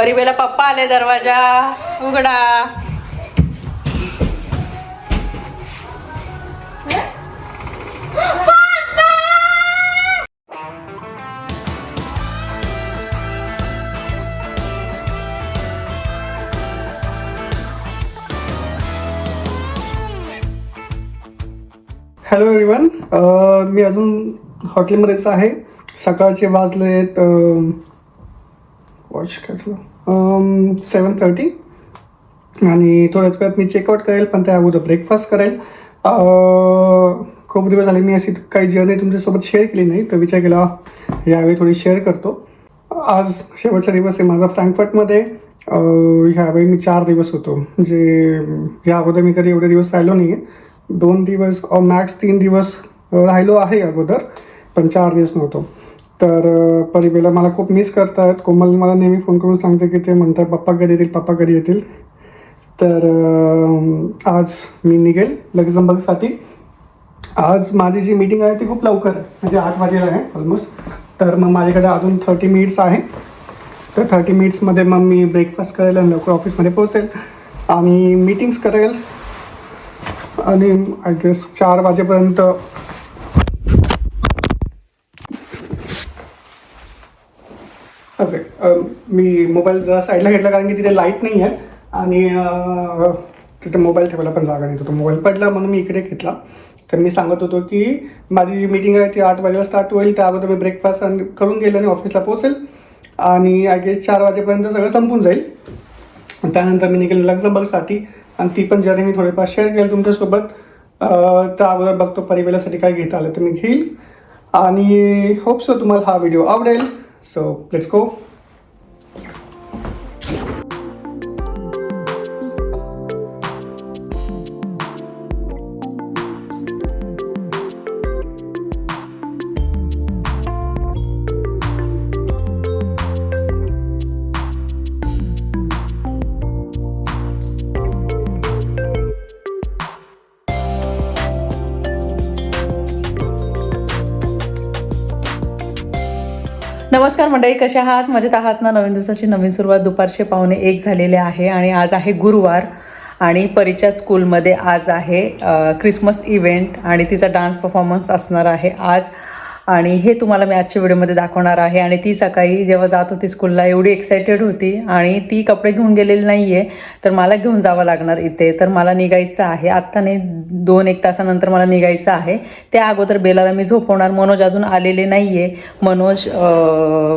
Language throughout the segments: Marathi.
परिबेला पप्पा आले दरवाजा. उघडा. हॅलो एव्हरीवन uh, मी अजून हॉटेलमध्येच आहे. सकाळचे वाजलेत वॉच काय झालं सेवन थर्टी आणि थोड्याच वेळात मी चेकआउट करेल पण त्या अगोदर ब्रेकफास्ट करेल. खूप दिवस झाले मी अशी काही जर्नी तुमच्यासोबत शेअर केली नाही तर विचार केला यावेळी थोडी शेअर करतो. आज शेवटचा दिवस आहे माझा फ्रँकफर्टमध्ये. ह्यावेळी मी चार दिवस होतो. जे या अगोदर मी कधी एवढे दिवस राहिलो नाही आहे दोन दिवस मॅक्स तीन दिवस राहिलो आहे अगोदर पण चार दिवस नव्हतो. तर अं, परिबेला मला खूप मिस करतात कोमल मला नेहमी फोन करून सांगते की ते म्हणतात पप्पा कधी येतील पप्पा कधी येतील. तर आज मी निघेल लक्झमबर्गसाठी. आज माझी जी मीटिंग आहे ती खूप लवकर आहे. म्हणजे आठ वाजेला आहे ऑलमोस्ट तर मग माझ्याकडे अजून थर्टी मिनिट्स आहे. तर थर्टी मिनिट्समध्ये मग मी ब्रेकफास्ट करेल आणि लवकर ऑफिसमध्ये पोहोचेल आणि मीटिंग्स करेल. आणि आय गेस चार वाजेपर्यंत मी मोबाईल जरा साईडला घेतला कारण की तिथे लाइट नाही आहे आणि तिथे मोबाईल ठेवायला पण जागा नाही. तो मोबाईल पडला म्हणून मी इकडे घेतला. तर मी सांगत होतो की माझी जी मीटिंग आहे ती आठ वाजेला स्टार्ट होईल. त्या अगोदर मी ब्रेकफास्ट करून गेलं आणि ऑफिसला पोहोचेल. आणि आय गेस चार वाजेपर्यंत सगळं संपून जाईल. त्यानंतर मी निघेल लक्झमबर्गसाठी आणि ती पण जर्नी मी थोडीफार शेअर केली तुमच्यासोबत. त्या अगोदर बघतो परिवेलासाठी काय घेता आलं तर मी घेईल. आणि होप सो तुम्हाला हा व्हिडिओ आवडेल. सो लेट्स गो नमस्कार मंडळी कशा आहात? मजेत आहात ना? नवीन दिवसाची नवीन सुरुवात. दुपारचे पाहुणे एक झालेले आहे आणि आज आहे गुरुवार आणि परीच्या स्कूलमध्ये आज आहे क्रिसमस इव्हेंट आणि तिचा डान्स परफॉर्मन्स असणार आहे. आज आणि हे तुम्हाला मी आजच्या व्हिडिओमध्ये दाखवणार आहे. आणि ती सकाळी जेव्हा जात होती स्कूलला एवढी एक्सायटेड होती आणि ती कपडे घेऊन गेलेली नाही आहे तर मला घेऊन जावं लागणार इथे. तर मला निघायचं आहे. आत्ता नाही दोन एक तासानंतर मला निघायचं आहे. त्या अगोदर बेलाला मी झोपवणार. मनोज अजून आलेले नाही आहे मनोज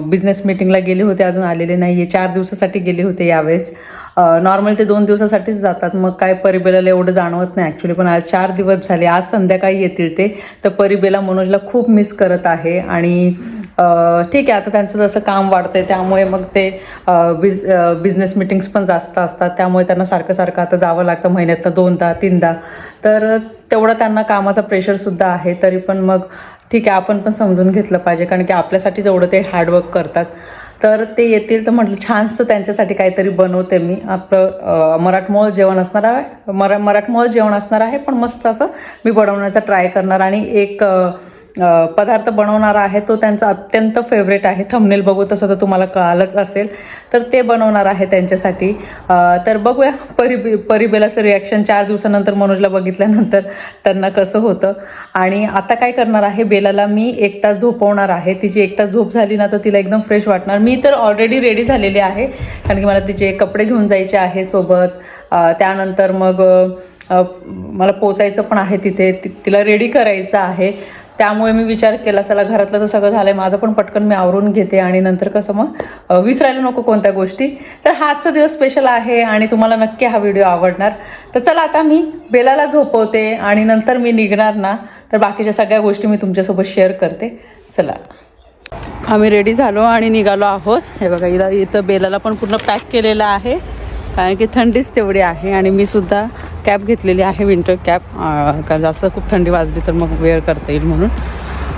बिझनेस मीटिंगला गेले होते अजून आलेले नाही आहे चार दिवसासाठी गेले होते यावेळेस. नॉर्मल ते दोन दिवसासाठीच जातात. मग काय परिबेलाला एवढं जाणवत नाही ॲक्च्युली पण आज चार दिवस झाले. आज संध्याकाळी येतील ते. तर परिबेला मनोजला खूप मिस करत आहे. आणि ठीक आहे. आता त्यांचं जसं काम वाढतंय त्यामुळे मग ते बिझ बिझनेस मिटिंग्स पण जास्त असतात. त्यामुळे त्यांना सारखं सारखं आता जावं लागतं. महिन्यातनं दोनदा तीनदा. तर तेवढं त्यांना कामाचा प्रेशरसुद्धा आहे. तरी पण मग ठीक आहे. आपण पण समजून घेतलं पाहिजे. कारण की आपल्यासाठी जेवढं ते हार्डवर्क करतात. तर ते येतील तर म्हटलं छानसं त्यांच्यासाठी काहीतरी बनवते मी. आपलं मराठमोळ जेवण असणार आहे मरा मराठमोळ जेवण असणार आहे पण मस्त असं मी बनवण्याचा ट्राय करणार. आणि एक पदार्थ बनवणार आहे तो त्यांचा अत्यंत फेवरेट आहे. थंबनेल बघू तसं तर तुम्हाला कळालंच असेल. तर ते बनवणार आहे त्यांच्यासाठी. तर बघूया परि परिबेलाचं रिॲक्शन चार दिवसानंतर मनोजला बघितल्यानंतर त्यांना कसं होतं. आणि आता काय करणार आहे बेलाला मी एक तास झोपवणार आहे. तिची एक तास झोप झाली ना तर तिला एकदम फ्रेश वाटणार. मी तर ऑलरेडी रेडी झालेली आहे कारण की मला तिचे कपडे घेऊन जायचे आहे सोबत. त्यानंतर मग मला पोचायचं पण आहे तिथे. ति- तिला रेडी करायचं आहे. त्यामुळे मी विचार केला चला घरातलं तर सगळं झालं आहे माझं पण पटकन मी आवरून घेते आणि नंतर कसं मग विसरायला नको कोणत्या गोष्टी. तर हाचा दिवस स्पेशल आहे आणि तुम्हाला नक्की हा व्हिडिओ आवडणार. तर चला आता मी बेलाला झोपवते आणि नंतर मी निघणार ना तर बाकीच्या सगळ्या गोष्टी मी तुमच्यासोबत शेअर करते. चला. आम्ही रेडी झालो आणि निघालो आहोत. हे बघा इथं इथं बेलाला पण पूर्ण पॅक केलेलं आहे. कारण की थंडीच तेवढी आहे आणि मी सुद्धा कॅप घेतलेली आहे विंटर कॅप कारण जास्त खूप थंडी वाजली तर मग वेअर करता येईल म्हणून.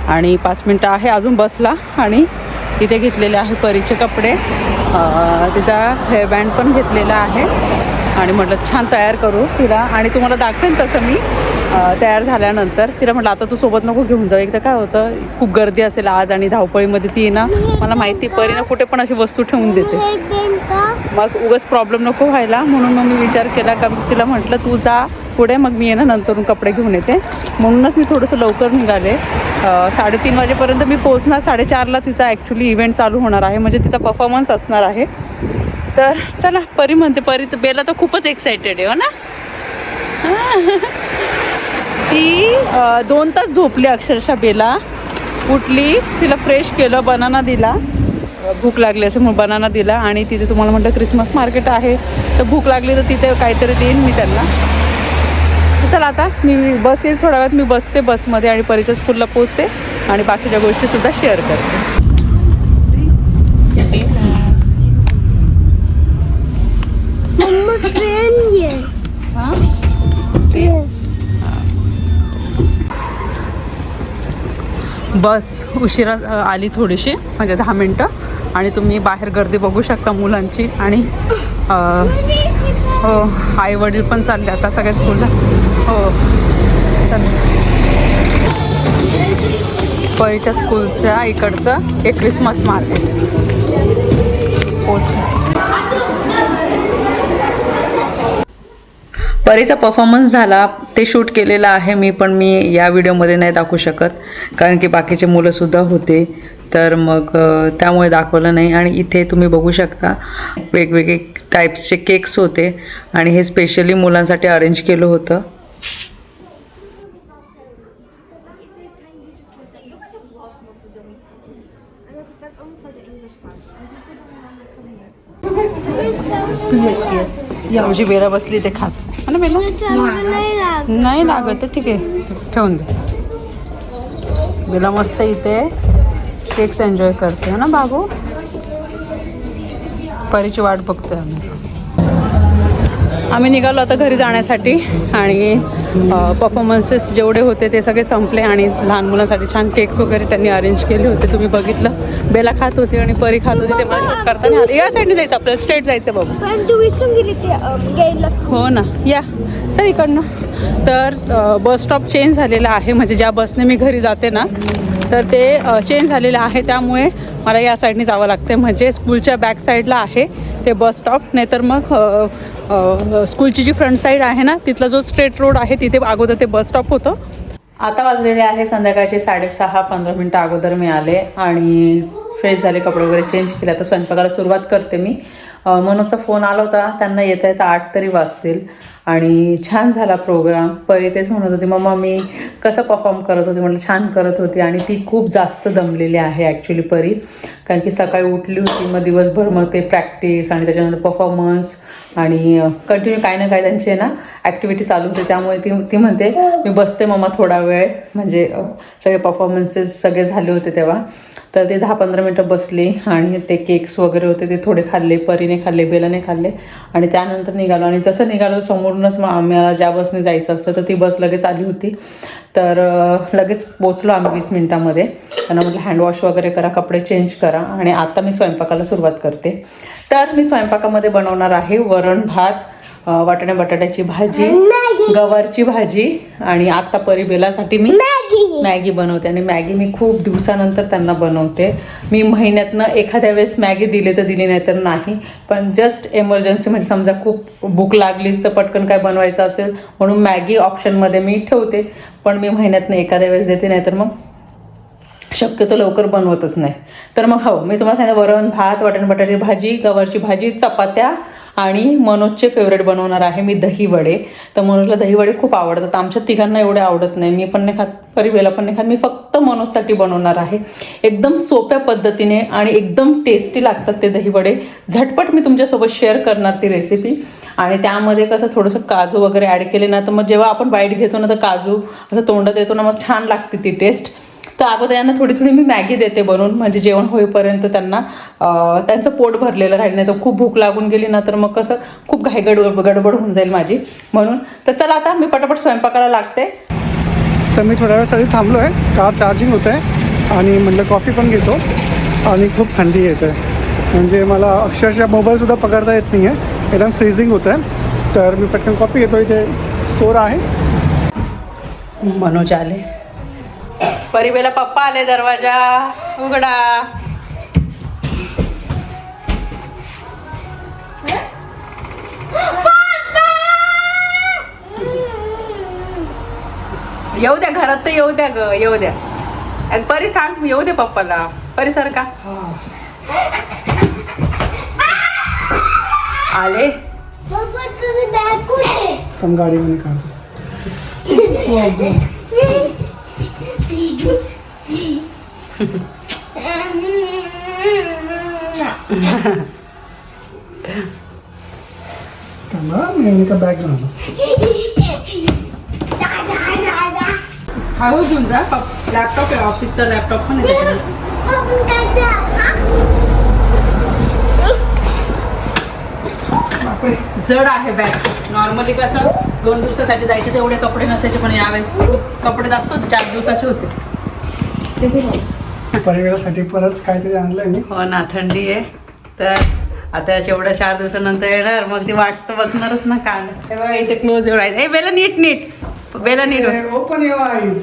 आणि पाच मिनटं आहे अजून बसला आणि तिथे घेतलेले आहे परीचे कपडे. तिचा हेअरबँड पण घेतलेला आहे. आणि म्हटलं छान तयार करू तिला. आणि तुम्हाला दाखवेन तसं मी. तयार झाल्यानंतर तिला म्हटलं आता तू सोबत नको घेऊन जाऊ. एकदा काय होतं खूप गर्दी असेल आज आणि धावपळीमध्ये ती ना मला माहिती परीनं कुठे पण अशी वस्तू ठेवून देते. मग उगाच प्रॉब्लेम नको व्हायला. म्हणून मग मी विचार केला का तिला म्हटलं तू जा पुढे मग मी ना नंतरून कपडे घेऊन येते. म्हणूनच मी थोडंसं लवकर निघाले. साडेतीन वाजेपर्यंत मी पोचणार साडेचारला तिचा ॲक्च्युली इव्हेंट चालू होणार आहे. म्हणजे तिचा परफॉर्मन्स असणार आहे. तर चला परी म्हणते परी बेला तर खूपच एक्सायटेड आहे हो ना? ती दोन तास झोपली अक्षरशः बेला. उठली तिला फ्रेश केलं बनाना दिला. भूक लागली असे म्हणून बनाना दिला. आणि तिथे तुम्हाला म्हटलं क्रिसमस मार्केट आहे. तर भूक लागली तर तिथे काहीतरी देईन मी त्यांना. चला आता मी बस येईल थोड्या वेळात मी बसते बसमध्ये आणि परीच्या स्कूलला पोचते आणि बाकीच्या गोष्टीसुद्धा शेअर करते. Mamma बस उशिरा आली थोडीशी म्हणजे दहा मिनटं. आणि तुम्ही बाहेर गर्दी बघू शकता मुलांची आणि हो आई वडील पण चालले आता सगळ्या स्कूलला हो. तर स्कूलच्या इकडचं एक क्रिसमस मार्केट पोचलं परीचा परफॉर्मन्स झाला. ते शूट केलेलं आहे मी पण मी या व्हिडिओमध्ये नाही दाखवू शकत. कारण की बाकीचे मुलंसुद्धा होते. तर मग त्यामुळे दाखवलं नाही. आणि इथे तुम्ही बघू शकता वेगवेगळे टाईप्सचे केक्स होते. आणि हे स्पेशली मुलांसाठी अरेंज केलं होतं. या म्हणजे बेरा बसली ते खात. ना बेला नाही. लागत. आहे, ठीक आहे. ठेवून दे. बेला मस्त इथे केक्स एन्जॉय करते है ना बाबू? परीची वाट बघतोय आम्ही. आम्ही निघालो आता घरी जाण्यासाठी आणि परफॉर्मन्सेस जेवढे होते ते सगळे संपले आणि लहान मुलांसाठी छान केक्स वगैरे त्यांनी अरेंज केले होते. तुम्ही बघितलं. बेला खात होती आणि परी खात होती ते मला शूट करताना. या साईडने जायचं आपल्याला स्ट्रेट जायचं बाबू घ्यायला हो ना. या. चल इकडनं. तर बस स्टॉप चेंज झालेला आहे. म्हणजे ज्या बसने मी घरी जाते ना तर ते चेंज झालेलं आहे. त्यामुळे मला या साईडने जावं लागते म्हणजे स्कूलच्या बॅक साईडला आहे ते बस स्टॉप नाहीतर मग स्कूलची जी फ्रंट साईड आहे ना तिथला जो स्ट्रेट रोड आहे तिथे अगोदर ते बस स्टॉप होतं. आता वाजलेले आहे संध्याकाळचे साडेसहा पंधरा मिनटं अगोदर मी आले आणि फ्रेश झाले कपडे वगैरे चेंज केले. आता स्वयंपाकाला सुरुवात करते मी. अ, मनोजचा फोन आला होता. त्यांना येता येता आठ तरी वाजतील. आणि छान झाला प्रोग्राम परी तेच म्हणत होते मम्मा मी कसं परफॉर्म करत होते? म्हटलं छान करत होती. आणि ती खूप जास्त दमलेली आहे ॲक्च्युली परी. कारण की सकाळी उठली होती मग दिवसभर मग ते प्रॅक्टिस आणि त्याच्यानंतर परफॉर्मन्स आणि कंटिन्यू काही ना काही त्यांचे ना ॲक्टिव्हिटी चालू होते. त्यामुळे ती ती म्हणते मी बसते मम्मा थोडा वेळ. म्हणजे सगळे परफॉर्मन्सेस सगळे झाले होते तेव्हा. तर ते दहा पंधरा मिनटं बसली आणि ते केक्स वगैरे होते ते थोडे खाल्ले परीने खाल्ले बेलाने खाल्ले. आणि त्यानंतर निघालो. आणि जसं निघालो समोर समोरूनच मग आम्हाला ज्या बसने जायचं असतं तर ती बस लगेच आली होती. तर लगेच पोचलो आम्ही वीस मिनटामध्ये. त्यांना म्हटलं हँडवॉश वगैरे करा कपडे चेंज करा. आणि आता मी स्वयंपाकाला सुरुवात करते. तर मी स्वयंपाकामध्ये बनवणार आहे वरण भात अ, वाटाण्या बटाट्याची भाजी गवारची भाजी आणि आता परी बेलासाठी मी मॅगी. मॅगी बनवते आणि मॅगी मी खूप दिवसानंतर त्यांना बनवते. मी महिन्यातनं एखाद्या वेळेस मॅगी दिली तर दिली नाही तर नाही. पण जस्ट एमर्जन्सी म्हणजे समजा खूप भूक लागलीच तर पटकन काय बनवायचं असेल म्हणून मॅगी ऑप्शनमध्ये मी ठेवते. पण मी महिन्यातनं एखाद्या वेळेस देते नाही तर मग शक्यतो लवकर बनवतच नाही. तर मग हो मी तुम्हाला सांगितलं वरण भात वाटण बटाट्याची भाजी गवारची भाजी चपात्या आणि मनोजचे फेवरेट बनवणार आहे मी दही वडे तर मनोजला दही वडे खूप आवडतात. आमच्या तिघांना एवढे आवडत नाही. मी पण नाही खात. परिवेला पण नाही खात. मी फक्त मनोजसाठी बनवणार आहे. एकदम सोप्या पद्धतीने आणि एकदम टेस्टी लागतात ते दही वडे झटपट मी तुमच्यासोबत शेअर करणार ती रेसिपी आणि त्यामध्ये कसं थोडंसं काजू वगैरे ॲड केले ना तर मग जेव्हा आपण बाईट घेतो ना तर काजू असं तोंडात येतो ना मग छान लागते ती टेस्ट तर अगोदर यांना थोडी थोडी मी मॅगी देते बनवून म्हणजे जेवण होईपर्यंत त्यांना अं, त्यांचं पोट भरलेलं राहील नाही तर खूप भूक लागून गेली ना तर मग कसं खूप घाई गडबड गडबड होऊन जाईल माझी. म्हणून तर चला आता मी पटापट स्वयंपाकाला लागते. तर मी थोड्या वेळासाठी थांबलो आहे कार चार्जिंग होतं आहे आणि म्हटलं कॉफी पण घेतो आणि खूप थंडी येते. म्हणजे मला अक्षरशः मोबाईलसुद्धा पकडता येत नाही आहे एकदम फ्रीजिंग होतं आहे तर मी पटकन कॉफी घेतो. इथे स्टोर आहे. मनोज आले. परिबेला पप्पा आले दरवाजा. उघडा. येऊ द्या घरात तर येऊ द्या ग येऊ द्या. परी सांग येऊ दे पप्पाला. परी सर का? आले. गाडी का बॅग घेऊन जा जा घेऊन जा लॅपटॉप आहे ऑफिसचा लॅपटॉप पण आहे जड आहे बॅग नॉर्मली कसं दोन दिवसासाठी जायचे तेवढे कपडे नसायचे पण यावेळेस कपडे जास्त होते चार दिवसाचे होते. परिवारासाठी परत काहीतरी आणलंय मी. हो ना थंडी आहे. तर आता एवढ्या चार दिवसानंतर येणार मग ती वाट तर बघणारच ना कान हे बघा इथे क्लोज एवढा आहे ए बेला नीट नीट. बेला नीट ओपन युअर आईज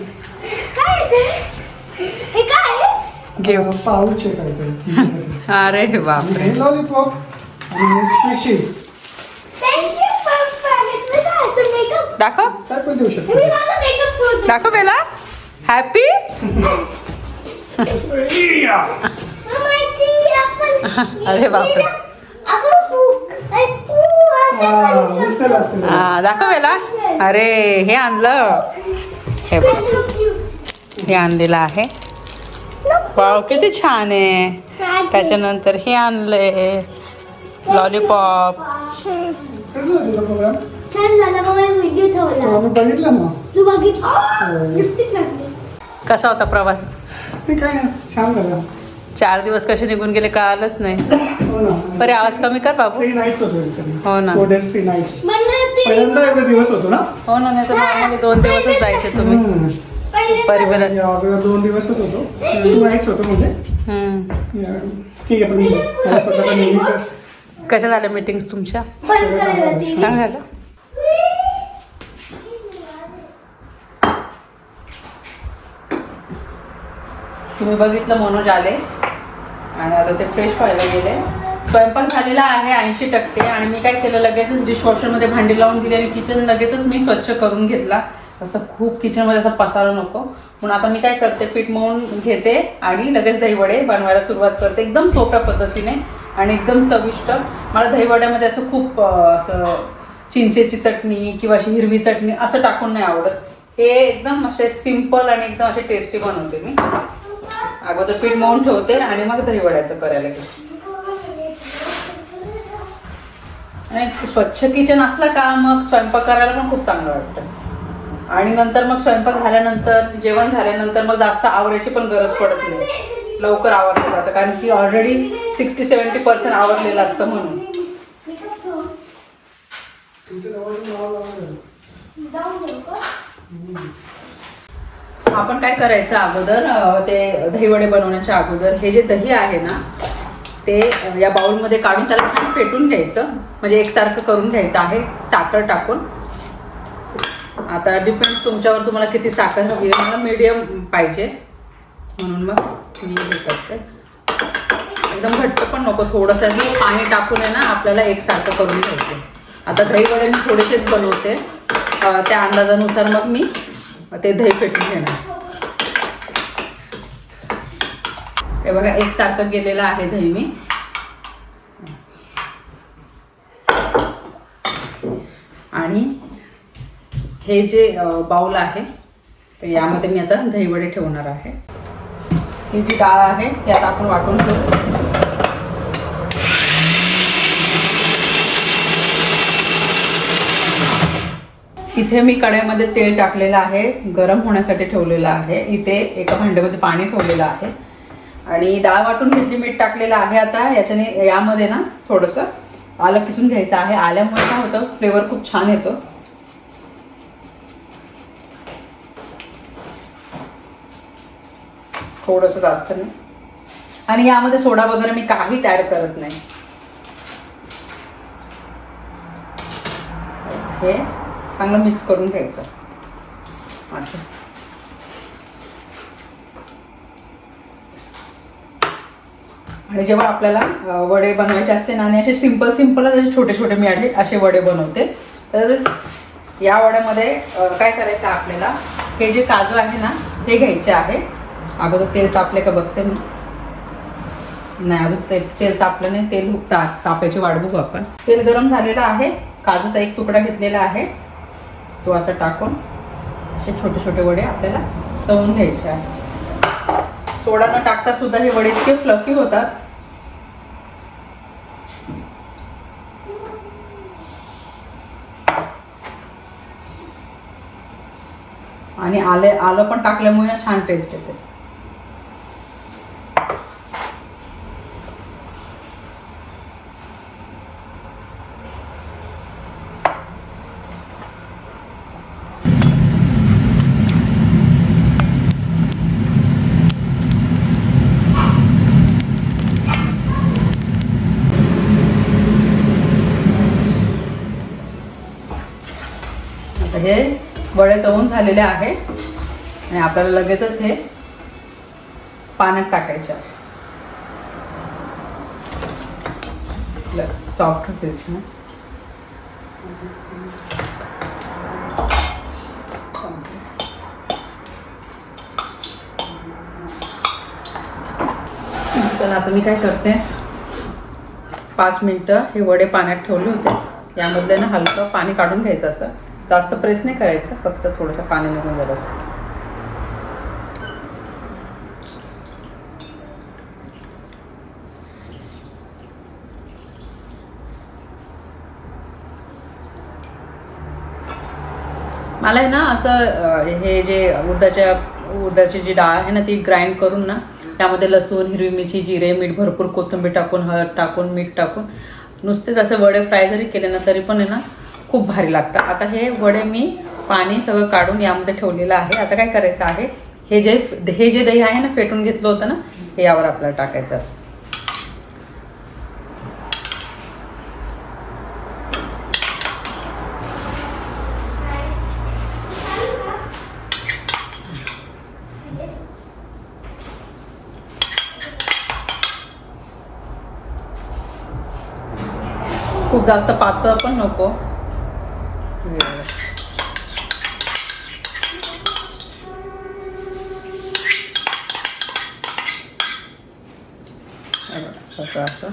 काय आहे ते? हे काय आहे? गिफ्ट पाऊच आहे काहीतरी. अरे हे बापरे. हे लॉलीपॉप आणि स्पेशल Thank you, पप्पा. हे तुझं असं makeup. दाखव. काय पण देऊ मी शकतो. दाखव बेला. हॅपी अरे बापरे. आपण फुक- फू असं करू शकतो. दिसेल असेल. हा दाखव बेला अरे हे आणलं. हे. हे आणलेलं आहे. वाव किती छान आहे. त्याच्यानंतर हे आणलंय. लॉलीपॉप लिपस्टिक लागली. कसा होता प्रवास? मी काय नाही छान झालं. चार दिवस कसे निघून गेले कळालंच नाही. हो ना. बरे आवाज कमी कर बाबू. थ्री नाईट्स होतो हो ना. पहिल्यांदा एवढे दिवस होतो ना? हो ना नाही तर नॉर्मली दोन दिवसच जायचे तुम्ही. हम्म. या अगोदर दोन दिवसच होतो. टू नाईट्स होतो म्हणजे? हम्म. या, ठीक आहे पण मला स्वतःला नेहमीच कशा झाल्या मीटिंग्स तुमच्या? बंद करायला ती छान झालं तुम्ही बघितलं मनोज आले. आणि आता ते फ्रेश व्हायला गेले. स्वयंपाक झालेला आहे ऐंशी टक्के आणि मी काय केलं लगेचच डिशवॉशरमध्ये भांडी लावून दिली आणि किचन लगेचच मी स्वच्छ करून घेतला. असं खूप किचनमध्ये असं पसारू नको. म्हणून आता मी काय करते पीठ मळून घेते आणि लगेच दहीवडे बनवायला सुरुवात करते. एकदम सोप्या पद्धतीने आणि एकदम चविष्ट. मला दहीवड्यामध्ये असं खूप असं चिंचेची चटणी किंवा अशी हिरवी चटणी असं टाकून नाही आवडत. हे एकदम असे सिंपल आणि एकदम असे टेस्टी बनवते मी. अगोदर पीठ मळून ठेवते आणि मग दही वड्याचं करायला घेते. आणि स्वच्छ किचन असलं का मग स्वयंपाक करायला पण खूप चांगलं वाटतं. आणि नंतर मग स्वयंपाक झाल्यानंतर जेवण झाल्यानंतर मग जास्त आवरायची पण गरज पडत नाही. लवकर आवरलं जातं कारण की ऑलरेडी सिक्स्टी सेवन्टी पर्सेंट आवरलेलं असतं म्हणून. आपण काय करायचं अगोदर ते दहीवडे बनवण्याच्या अगोदर हे जे दही आहे ना ते या बाउलमध्ये काढून त्याला छान फेटून घ्यायचं. म्हणजे एकसारखं करून घ्यायचं आहे साखर टाकून. आता डिपेंड तुमच्यावर तुम्हाला किती साखर हवी आहे मला मीडियम पाहिजे. म्हणून मग मी हे करते. एकदम घट्ट पण नको थोडंसं पाणी टाकून आहे ना आपल्याला एकसारखं करून घ्यायचं. आता दहीवडे मी थोडेसेच बनवते. त्या अंदाजानुसार मग मी ते दही फेटून घेणार. हे बघा एकसारखं केलेलं आहे दही मी. आणि हे जे बाऊल आहे तर यामध्ये मी आता दहीवडे ठेवणार आहे. ही जी डाळ आहे ती आता आपण वाटून ठेवू इथे मी कढईमध्ये तेल टाकलेलं आहे गरम होण्यासाठी ठेवलेलं आहे. इथे एका भांड्यामध्ये पाणी ठेवलेलं आहे. आणि डाळ वाटून घेतली मीठ टाकलेलं आहे आता. याच्याने यामध्ये ना थोडंसं आलं किसून घ्यायचं आहे. आल्यामुळे काय होतं फ्लेवर खूप छान येतो. थोडंसं जास्त नाही. आणि यामध्ये सोडा वगैरे मी काहीच ॲड करत नाही. हे. चांगलं मिक्स करून घ्यायचं. असं. आणि जेव्हा आपल्याला वडे बनवायचे असते ना आणि असे सिंपल सिंपलच असे छोटे छोटे मी आले असे वडे बनवते तर या वड्यामध्ये काय करायचं आपल्याला? हे जे काजू आहे ना ते घ्यायचे आहे. अगोदर तेल तापले का बघते मी. नाही अजून तेल तेल तापलं नाही तेल ता तापायची वाट बघू आपण. तेल गरम झालेलं आहे. काजूचा एक तुकडा घेतलेला आहे. तो असा टाकून असे छोटे छोटे वडे आपल्याला तळून घ्यायचे आहे सोडा न टाकता सुद्धा हे वडे इतके फ्लफी होतात. आणि आले आलं पण टाकल्यामुळे ना छान टेस्ट येते आता हे वडे तळून झालेले आहे. आणि आपल्याला लगेचच हे पाण्यात टाकायचे. आहे सॉफ्ट होतील ना. चला आता मी काय करते? पाच मिनटं हे वडे पाण्यात ठेवले होते. यामधले ना हलकं पाणी काढून घ्यायचं असं. जास्त प्रेस नाही करायचं फक्त थोडंसं पाणी निघून जात. असं मला आहे ना असं हे जे उडदाच्या उडदाची जी डाळ आहे ना ती ग्राइंड करून ना त्यामध्ये लसूण हिरवी मिरची जिरे मीठ भरपूर कोथिंबीर टाकून हळद टाकून मीठ टाकून नुसतेच असे वडे फ्राय जरी केले ना तरी पण आहे ना खूप भारी लागतात आता हे वडे मी पाणी सगळं काढून यामध्ये ठेवलेलं आहे. आता काय करायचं आहे? हे जे हे जे दही आहे ना फेटून घेतलं होतं ना हे यावर आपल्याला टाकायचं. खूप जास्त पातळ पण नको. असं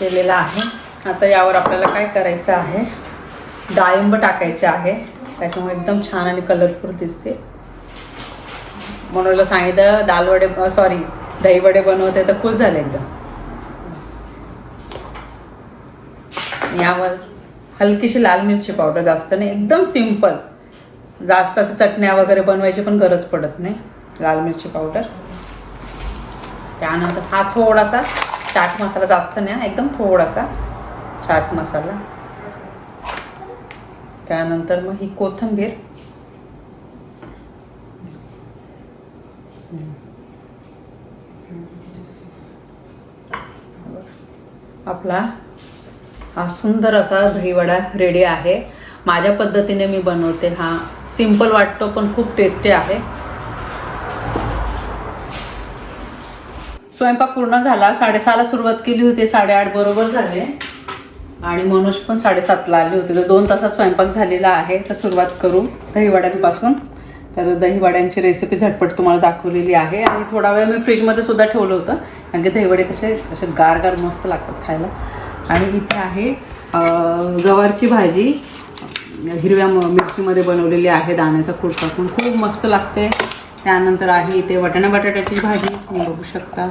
केलेलं आहे. आता यावर आपल्याला काय करायचं आहे? डाळिंब टाकायचे आहे. त्याच्यामुळे एकदम छान आणि कलरफुल दिसते. म्हणून सांगितलं दालवडे सॉरी दहीवडे बनवते तर खुश झाले एकदम. यावर हलकीशी लाल मिरची पावडर जास्त नाही एकदम सिंपल जास्त असं चटण्या वगैरे बनवायची पण गरज पडत नाही लाल मिरची पावडर त्यानंतर हा थोडासा चाट मसाला जास्त नाही हा, एकदम थोडासा चाट मसाला. त्यानंतर मग ही कोथिंबीर. आपला सुंदर असा दहीवडा रेडी आहे. माझ्या पद्धतीने मी बनवते. हा सिंपल वाटतो पण खूप टेस्टी आहे. स्वयंपाक पूर्ण झाला. साडेसहाला सुरुवात केली होती. साडेआठ बरोबर झाले. आणि मनोज पण साडेसातला आले होते. तर दोन तासात स्वयंपाक झालेला आहे. तर सुरुवात करू दहीवड्यांपासून. तर दहीवड्यांची रेसिपी झटपट तुम्हाला दाखवलेली आहे. आणि थोडा वेळ मी फ्रीजमध्ये सुद्धा ठेवलं होतं. कारण की दहीवडे कसे असे गार गार मस्त लागतात खायला. आणि इथे आहे गवारची भाजी. हिरव्या मिरचीमध्ये बनवलेली आहे दाण्याचा कूट टाकून खूप मस्त लागते. त्यानंतर आहे इथे वटाणा बटाट्याची भाजी तुम्ही बघू शकता.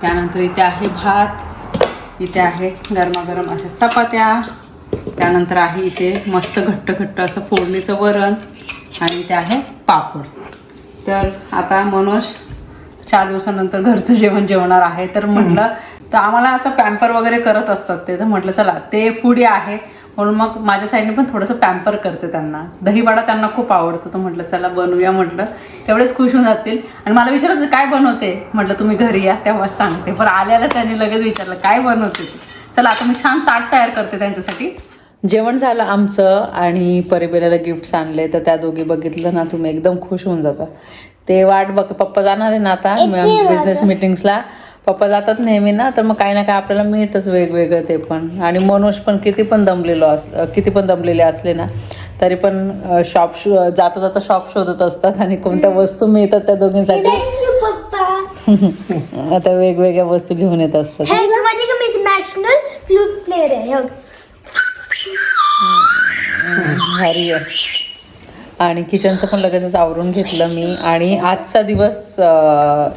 त्यानंतर इथे आहे भात इथे आहे गरमागरम अशा चपात्या. त्यानंतर आहे इथे मस्त घट्ट घट्ट असं फोडणीचं वरण आणि इथे आहे पापड. तर आता मनोज चार दिवसानंतर घरचं जेवण जेवणार आहे. तर म्हटलं तर आम्हाला असं पॅम्पर वगैरे करत असतात ते. तर म्हटलं चला ते फूडी आहे. म्हणून मग माझ्या साईडने पण थोडंसं पॅम्पर करते त्यांना. दहीवडा त्यांना खूप आवडतो. तर म्हटलं चला बनवूया म्हटलं. तेवढेच खुश होऊन जातील. आणि मला विचारत काय बनवते? म्हटलं तुम्ही घरी या तेव्हाच सांगते. पण आल्याला त्यांनी लगेच विचारलं काय बनवते चला आता मी छान ताट तयार करते त्यांच्यासाठी. जेवण झालं आमचं आणि परिबेला गिफ्ट्स आणले. तर त्या दोघी बघितलं ना तुम्ही एकदम खुश होऊन जाता. ते वाट बघ पप्पा जाणार आहे ना आता बिझनेस मिटिंग्सला पप्पा जातात नेहमी ना तर मग काही ना काही आपल्याला मिळतच वेगवेगळं ते पण. आणि मनोज पण किती पण दमलेलो अस किती पण दमलेले असले ना तरी पण शॉप शो जाता जाता शॉप शोधत असतात आणि कोणत्या वस्तू मिळतात त्या दोघींसाठी. आता वेगवेगळ्या वस्तू घेऊन येत असतात. नॅशनल आहे हो. आणि किचनचं पण लगेचच आवरून घेतलं मी. आणि आजचा दिवस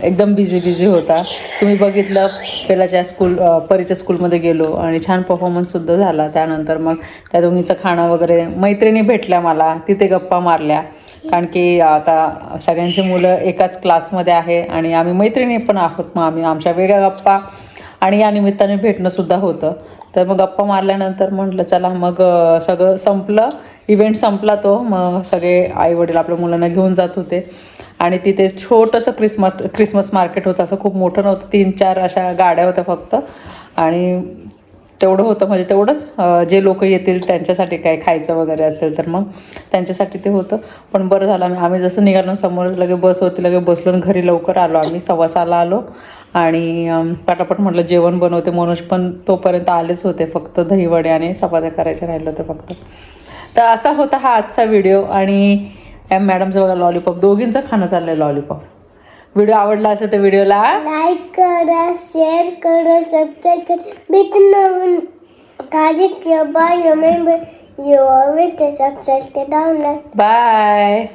एकदम बिझी बिझी होता. तुम्ही बघितलं पेलाच्या स्कूल परीच्या स्कूलमध्ये गेलो आणि छान परफॉर्मन्ससुद्धा झाला. त्यानंतर मग त्या दोघींचं खाणं वगैरे मैत्रिणी भेटल्या मला. तिथे गप्पा मारल्या. कारण की आता सगळ्यांची मुलं एकाच क्लासमध्ये आहे आणि आम्ही मैत्रिणी पण आहोत. मग आम्ही आमच्या वेगळ्या गप्पा आणि या निमित्ताने भेटणंसुद्धा होतं. तर मग गप्पा मारल्यानंतर म्हटलं चला मग सगळं संपलं. इव्हेंट संपला तो. मग सगळे आई वडील आपल्या मुलांना घेऊन जात होते. आणि तिथे छोटंसं क्रिसमस क्रिसमस मार्केट होतं. असं खूप मोठं नव्हतं. तीन चार अशा गाड्या होत्या फक्त. आणि तेवढं होतं. म्हणजे तेवढंच जे लोक येतील त्यांच्यासाठी काय खायचं वगैरे असेल तर मग त्यांच्यासाठी ते होतं. पण बरं झालं. आम्ही आम्ही जसं निघालो समोरच लगे बस होती. लगे बसलो घरी लवकर आलो. आम्ही सव्वासाला आलो. आणि पटापट म्हटलं जेवण बनवते. मनोज पण तोपर्यंत आलेच होते. फक्त दहीवडे आणि चपात्या करायचे राहिले होते फक्त. तर असा होता हा आजचा व्हिडिओ आणि या मॅडमचं बघा लॉलीपॉप दोघींचं खाणं चाललं आहे लॉलीपॉप व्हिडिओ आवडला असेल तर व्हिडिओला लाईक करा शेअर करा सबस्क्राईब करा. भेट नवीन काळजी किंवा बाय सबस्क्राईब डाऊन बाय